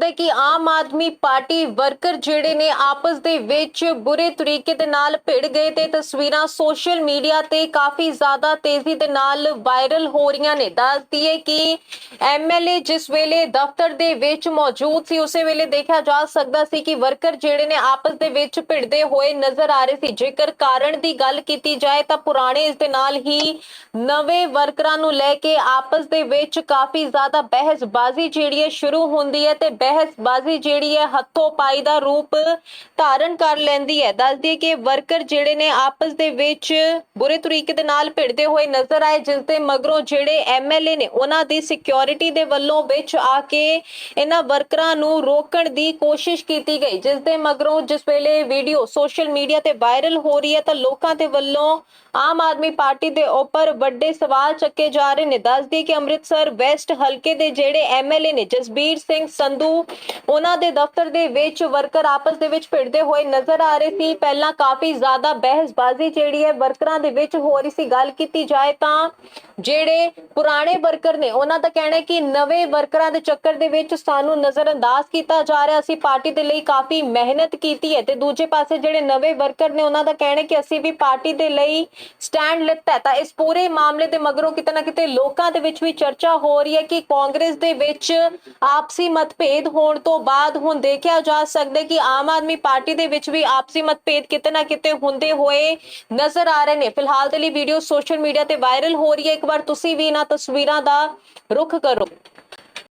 ਸਕਦਾ ਕਿ Aam Aadmi party worker ਜਿਹੜੇ ਨੇ ਆਪਸ ਦੇ ਵਿੱਚ ਬੁਰੇ ਤਰੀਕੇ ਦੇ ਨਾਲ ਭਿੜ ਗਏ ਤੇ ਤਸਵੀਰਾਂ ਸੋਸ਼ਲ ਮੀਡੀਆ ਤੇ ਕਾਫੀ ਜ਼ਿਆਦਾ ਤੇਜ਼ੀ ਦੇ ਨਾਲ ਵਾਇਰਲ ਹੋ ਰਹੀਆਂ ਨੇ। ਦੱਸਦੀ ਹੈ ਕਿ ਐਮਐਲਏ ਜਿਸ ਵੇਲੇ ਦਫ਼ਤਰ ਦੇ ਵਿੱਚ ਮੌਜੂਦ ਸੀ, ਉਸੇ ਵੇਲੇ ਦੇਖਿਆ ਜਾ ਸਕਦਾ ਸੀ ਕਿ ਵਰਕਰ ਜਿਹੜੇ ਨੇ ਆਪਸ ਦੇ ਵਿੱਚ ਭਿੜਦੇ ਹੋਏ ਨਜ਼ਰ ਆ ਰਹੇ ਸੀ। ਜੇਕਰ ਕਾਰਨ ਦੀ ਗੱਲ ਕੀਤੀ ਜਾਏ ਤਾਂ ਪੁਰਾਣੇ ਇਸ ਦੇ ਨਾਲ ਹੀ ਨਵੇਂ ਵਰਕਰਾਂ ਨੂੰ ਲੈ ਕੇ ਆਪਸ ਦੇ ਵਿੱਚ ਕਾਫੀ ਜ਼ਿਆਦਾ ਬਹਿਸਬਾਜ਼ੀ ਜਿਹੜੀ ਹੈ ਸ਼ੁਰੂ ਹੁੰਦੀ ਹੈ ਤੇ ਬਹਿਸਬਾਜ਼ੀ ਜਿਹੜੀ ਹੈ ਹੱਥੋਂ ਪਾਈ ਦਾ ਰੂਪ ਧਾਰਨ ਕਰ ਲੈਂਦੀ ਹੈ। ਦੱਸਦੀ ਹੈ ਕਿ ਵਰਕਰ ਜਿਹੜੇ ਨੇ ਆਪਸ ਦੇ ਵਿੱਚ ਬੁਰੇ ਤਰੀਕੇ ਦੇ ਨਾਲ ਭਿੜਦੇ ਹੋਏ ਨਜ਼ਰ ਆਏ, ਜਿਸ ਦੇ ਮਗਰੋਂ ਜਿਹੜੇ ਐਮਐਲਏ ਨੇ ਉਹਨਾਂ ਦੀ ਸਿਕਿਉਰਿਟੀ ਦੇ ਵੱਲੋਂ ਵਿੱਚ ਆ ਕੇ ਇਹਨਾਂ ਵਰਕਰਾਂ ਨੂੰ ਰੋਕਣ ਦੀ ਕੋਸ਼ਿਸ਼ ਕੀਤੀ ਗਈ, ਜਿਸ ਦੇ ਮਗਰੋਂ ਜਿਸ ਵੇਲੇ ਵੀਡੀਓ ਸੋਸ਼ਲ ਮੀਡੀਆ ਤੇ ਵਾਇਰਲ ਹੋ ਰਹੀ ਹੈ ਤਾਂ ਲੋਕਾਂ ਦੇ ਵੱਲੋਂ ਆਮ ਆਦਮੀ ਪਾਰਟੀ ਦੇ ਉੱਪਰ ਵੱਡੇ ਸਵਾਲ ਚੱਕੇ ਜਾ ਰਹੇ ਨੇ। ਦੱਸਦੀ ਕਿ ਅੰਮ੍ਰਿਤਸਰ ਵੈਸਟ ਹਲਕੇ ਦੇ ਜਿਹੜੇ ਐਮਐਲਏ ਨੇ ਜਸਬੀਰ ਸਿੰਘ ਸੰਧੂ ਉਹਨਾਂ ਦੇ ਦਫ਼ਤਰ ਦੇ ਵਿੱਚ ਵਰਕਰ ਆਪਸ ਦੇ ਵਿੱਚ ਭਿੜਦੇ ਹੋਏ ਨਜ਼ਰ ਆ ਰਹੇ ਸੀ। ਪਹਿਲਾਂ ਕਾਫੀ ਜ਼ਿਆਦਾ ਬਹਿਸਬਾਜ਼ੀ ਜਿਹੜੀ ਹੈ ਵਰਕਰਾਂ ਦੇ ਵਿੱਚ ਹੋ ਰਹੀ ਸੀ। ਗੱਲ ਕੀਤੀ ਜਾਏ ਤਾਂ ਜਿਹੜੇ ਪੁਰਾਣੇ ਵਰਕਰ ਨੇ, ਉਹਨਾਂ ਦਾ ਕਹਿਣਾ ਹੈ ਕਿ ਨਵੇਂ ਵਰਕਰਾਂ ਦੇ ਚੱਕਰ ਦੇ ਵਿੱਚ ਸਾਨੂੰ ਨਜ਼ਰਅੰਦਾਜ਼ ਕੀਤਾ ਜਾ ਰਿਹਾ ਅਸੀਂ ਪਾਰਟੀ ਦੇ ਲਈ ਕਾਫੀ ਮਿਹਨਤ ਕੀਤੀ ਹੈ ਤੇ ਦੂਜੇ ਪਾਸੇ ਜਿਹੜੇ ਨਵੇਂ ਵਰਕਰ ਨੇ, ਉਹਨਾਂ ਦਾ ਕਹਿਣਾ ਕਿ ਅਸੀਂ ਵੀ ਪਾਰਟੀ ਦੇ ਲਈ ਸਟੈਂਡ ਲਿੱਤਾ ਤਾਂ ਇਸ ਪੂਰੇ ਮਾਮਲੇ ਦੇ ਮਗਰੋਂ ਕਿਤੇ ਨਾ ਕਿਤੇ ਲੋਕਾਂ ਦੇ ਵਿੱਚ ਵੀ ਚਰਚਾ ਹੋ ਰਹੀ ਹੈ ਕਿ ਕਾਂਗਰਸ ਦੇ ਵਿੱਚ ਆਪਸੀ ਮਤਭੇਦ ਹੋਣ ਤੋਂ ਬਾਅਦ ਹੁਣ ਦੇਖਿਆ ਜਾ ਸਕਦਾ ਕਿ ਆਮ ਆਦਮੀ ਪਾਰਟੀ ਦੇ ਵਿੱਚ ਵੀ ਆਪਸੀ ਮਤਭੇਦ ਕਿਤੇ ਨਾ ਕਿਤੇ ਹੁੰਦੇ ਹੋਏ ਨਜ਼ਰ ਆ ਰਹੇ ਨੇ। ਫਿਲਹਾਲ ਦੇ ਲਈ ਵੀਡੀਓ ਸੋਸ਼ਲ ਮੀਡੀਆ ਤੇ ਵਾਇਰਲ ਹੋ ਰਹੀ ਹੈ। ਇੱਕ ਵਾਰ ਤੁਸੀਂ ਵੀ ਇਹਨਾਂ ਤਸਵੀਰਾਂ ਦਾ ਰੁਖ ਕਰੋ।